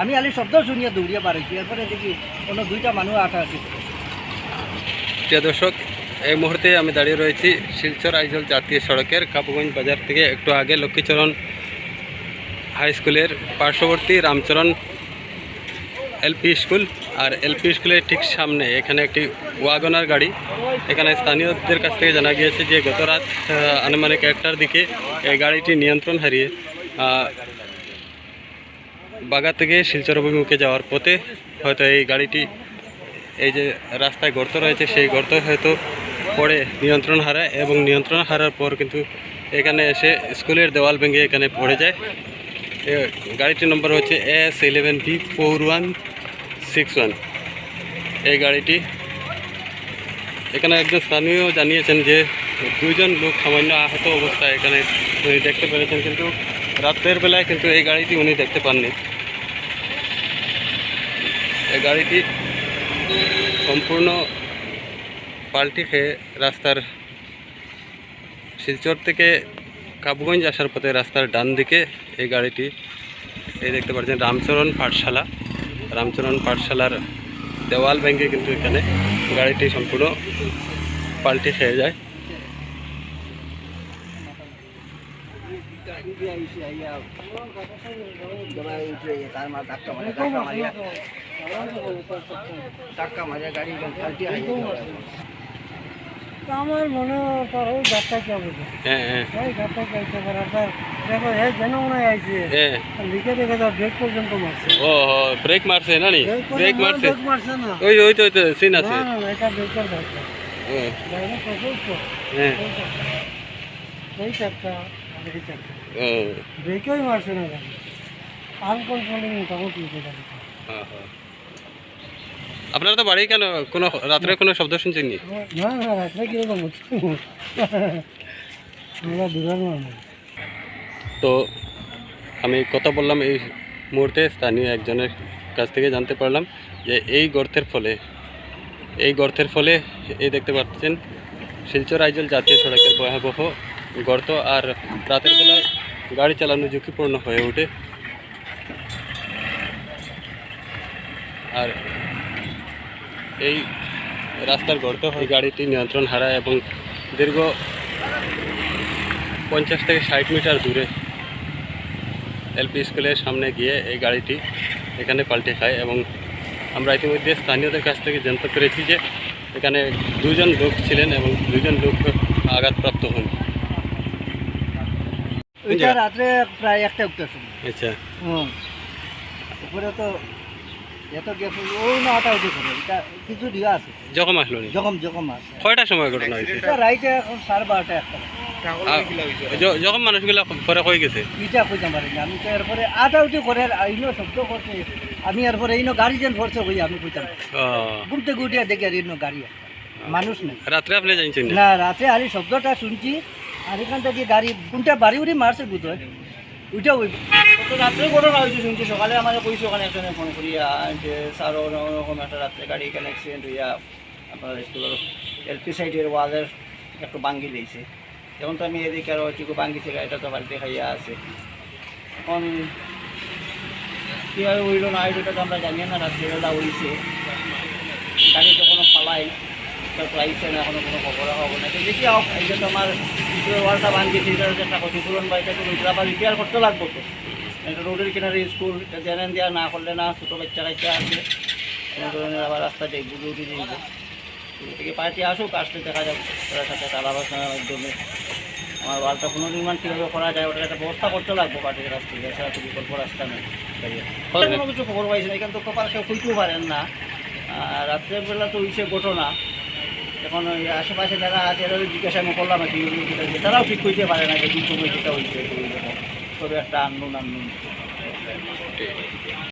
আমি আলি শব্দ শুনিয়ে দৌড়িয়ে পারেছি এরপরে দেখি কোনো দুইটা মানুষ আঠা আছে। প্রিয় দর্শক এই মুহূর্তে আমি দাঁড়িয়ে রয়েছি শিলচর আইজল জাতীয় সড়কের কাপুগঞ্জ বাজার থেকে একটু আগে লক্ষ্মীচরণ হাই স্কুলের পার্শ্ববর্তী রামচরণ এলপি স্কুল। আর এলপি স্কুলের ঠিক সামনে এখানে একটি ওয়াগনার গাড়ি। এখানে স্থানীয়দের কাছ থেকে জানা গিয়েছে যে গত রাত আনুমানিক একটার দিকে এই গাড়িটি নিয়ন্ত্রণ হারিয়ে বাগা থেকে শিলচর অভিমুখে যাওয়ার পথে হয়তো এই গাড়িটি এই যে রাস্তায় গর্ত রয়েছে, সেই গর্ত হয়তো পড়ে নিয়ন্ত্রণ হারায় এবং নিয়ন্ত্রণ হারার পর কিন্তু এখানে এসে স্কুলের দেওয়াল ভেঙে এখানে পড়ে যায়। গাড়িটির নম্বর হচ্ছে S eleven B four one six one. এই গাড়িটি এখানে একজন স্থানীয় জানিয়েছেন যে দুইজন লোক সামান্য আহত অবস্থায় এখানে দেখতে পেরেছেন কিন্তু রাত্রের বেলায় কিন্তু এই গাড়িটি উনি দেখতে পাননি। এই গাড়িটি সম্পূর্ণ পাল্টি খেয়ে রাস্তার শিলচর থেকে কাবুগঞ্জ আসার পথে রাস্তার ডান দিকে এই গাড়িটি, এই দেখতে পাচ্ছেন রামচরণ পাঠশালা। রামচরণ পাঠশালার দেওয়াল ভেঙে কিন্তু এখানে গাড়িটি সম্পূর্ণ পাল্টি খেয়ে যায় ধাক্কা মারিয়া গাড়ি পাল্টি আমার মনে হয় তার ওই গাড়টা কে বুঝে হ্যাঁ হ্যাঁ। কে পারে? তার দেখো হে যেন মনে হয় আইছে। হ্যাঁ। লিখে দেখে তার ব্রেক পর্যন্ত মারছে। ও ব্রেক মারছে না নি ব্রেক মারছে। ব্রেক মারছে না। ওই ওই তো তো সিন আছে। না না না, এটা ব্রেকের ধাক্কা ও, গাড়ি প্রচুর তো হ্যাঁ। এই চারটা আর এই চারটা ও ব্রেকেই মারছে না গাড়ি আনকন্ট্রোলিং মোটামুটি হ্যাঁ, হ্যাঁ। আপনারা তো বাড়ি কেন কোনো রাত্রে কোনো শব্দ শুনছেন নি? না না রাত্রে কীরকম আমরা দূরের মানুষ। তো আমি কথা বললাম এই মুহূর্তে স্থানীয় একজনের কাছ থেকে জানতে পারলাম যে এই গর্তের ফলে এই গর্তের ফলে এই দেখতে পাচ্ছেন শিলচর আইজল জাতীয় সড়কের ভয়াবহ গর্ত আর রাতের বেলায় গাড়ি চালানো ঝুঁকিপূর্ণ হয়ে ওঠে। আর এই রাস্তার গর্ত হয়ে গাড়িটি নিয়ন্ত্রণ হারায় এবং দীর্ঘ পঞ্চাশ থেকে ষাট মিটার দূরে এলপি স্কুলের সামনে গিয়ে এই গাড়িটি এখানে পাল্টে খায় এবং আমরা ইতিমধ্যে স্থানীয়দের কাছ থেকে জানতে পেরেছি যে এখানে দুজন লোক ছিলেন এবং দুজন লোক আঘাতপ্রাপ্ত হন। ওইটা রাত্রে প্রায় একটা উঠতে সময় আচ্ছা। হুম। উপরে তো এত গেছে ও না আটা উঠে করে এটা কিছু দিয়া আছে। যখন আসলো যখন যখন আছে কয়টার সময় ঘটনা হয়েছে? এটা রাইটে এখন সাড়ে বারোটা একটা। যখন মানুষগুলো পরে হয়ে গেছে? ইটা কইতাম পারি না। আমি তো এরপরে আটা উঠে করে আইনো শব্দ করছে। আমি এরপরে এইনো গাড়ি যেন ভরছে কই আমি কইতাম ঘুমতে গুটিয়া দেখি আর এইনো গাড়ি মানুষ নেই। রাত্রে আপনি জানছেন না? না রাতে আর শব্দটা শুনছি। আর এখান থেকে গাড়ি, কোনটা বাড়ি উড়ি মারছে বুধ হয় ওইটা ওই রাত্রে ঘটনা হয়েছে শুনছি। সকালে আমার কইছে ওখানে একজনে ফোন করিয়া যে, স্যার, ওরকম একটা রাত্রে গাড়ি এখানে অ্যাক্সিডেন্ট হইয়া আপনার স্কুলের এলপি সাইডের ওয়ালের একটু ভাঙ্গি দিয়েছে। যেমন তো আমি এদিকে আরও চিকু ভাঙ্গিছে গাড়িটা তো বাড়িতে খাইয়া আছে। এখন কীভাবে উইল না হইল তো আমরা জানি না, রাত্রিবেলা উইছে গাড়ি তো কোনো পালাই তো আইসে না, এখনও কোনো খবর হবে না তো দেখি হোক এই যে তোমার স্কুলের ওয়ালটা ভাঙ্গিছে এটার যে একটা ক্ষতিপূরণ বা এটা তো ওইটা আবার রিপেয়ার করতে লাগবে তো এটা রোডের কিনারে স্কুল এটা দেওয়া না করলে না, ছোটো বাচ্চা কাচ্চা আছে। কোনো ধরনের আবার রাস্তা দেখব ডিউটি দিব থেকে পার্টি আসুক আসলে দেখা যাবে। তার সাথে আলোচনার মাধ্যমে। আমার ওয়ালটা পুনর্নির্মাণ কীভাবে করা যায় ওটার একটা ব্যবস্থা করতে লাগবো পার্টির থেকে এছাড়া তো বিকল্প রাস্তা নেই। কোনো কিছু খবর পাইছে না এখান তো কপাল কেউ খুঁজতেও পারেন না। আর রাত্রের বেলা তো হইছে ঘটনা। এখন ওই আশেপাশে যারা আছে, এরা জিজ্ঞাসা আমি করলাম আর কি তারাও ঠিক করতে পারে না যে কি সময় যেটা হয়েছে তবে একটা আননুন আননুন